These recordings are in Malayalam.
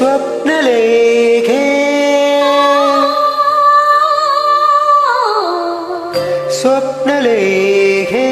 स्वप्न लेखे स्वप्न लेखे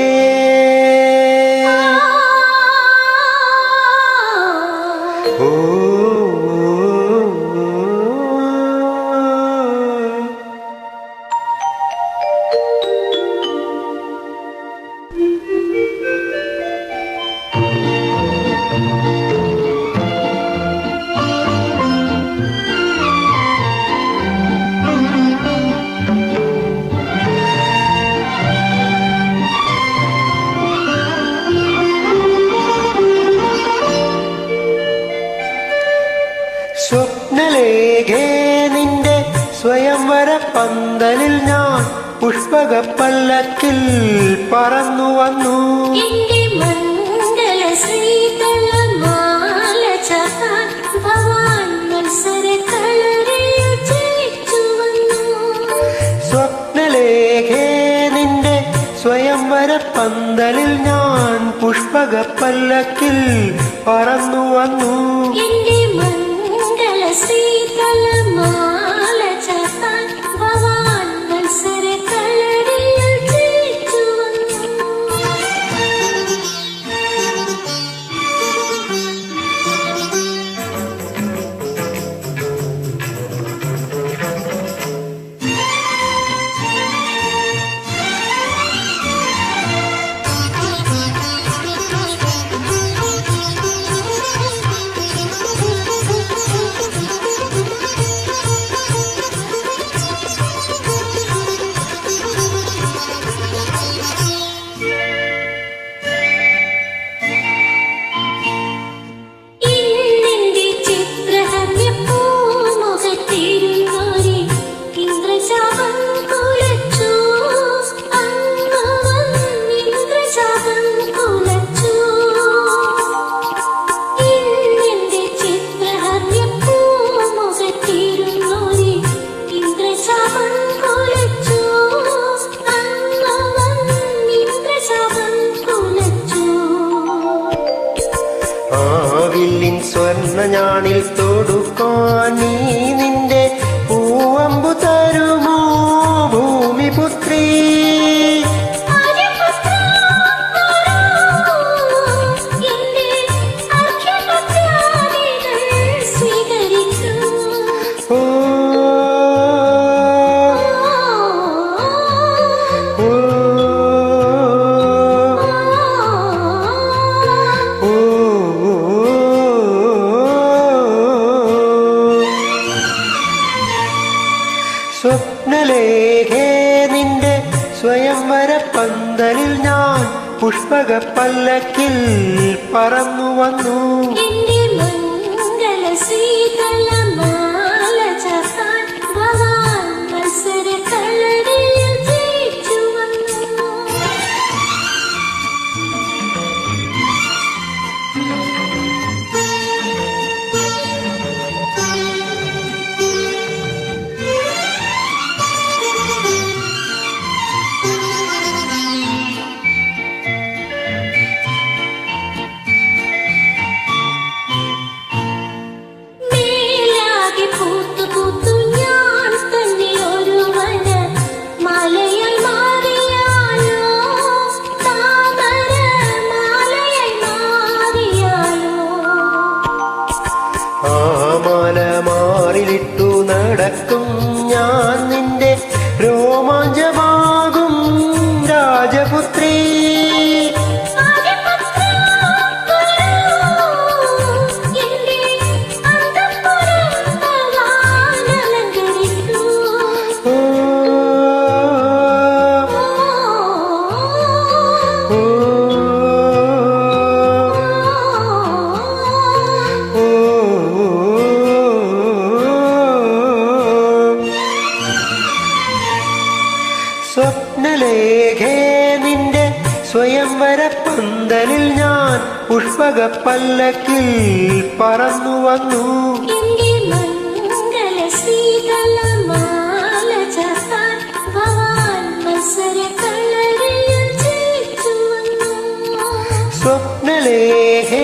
സ്വപ്നലേഖേ നിന്റെ സ്വയംവര പന്തലിൽ ഞാൻ പുഷ്പക പല്ലക്കിൽ പറന്നു വന്നു. സ്വപ്നലേഖേ നിന്റെ സ്വയംവര പന്തലിൽ ഞാൻ പുഷ്പക പല്ലക്കിൽ പറന്നു വന്നു. എന്റെ कल സ്വർണ ഞാണിൽ തൊടുക്കാൻ നീ നിന്റെ പൂവമ്പു തരുമോ? ഭൂമിപുത്രീ. സ്വപ്നലേഖേ നിന്റെ സ്വയംവര പന്തലിൽ ഞാൻ പുഷ്പക പല്ലക്കിൽ പറന്നു വന്നു ഞാൻ നിന്റെ രോമാഞ്ചമാകും സ്വപ്നലേഖേ നിന്റെ സ്വയംവര പന്തലിൽ ഞാൻ പുഷ്പക പല്ലക്കിൽ പറന്നു വന്നു. സ്വപ്നലേഖേ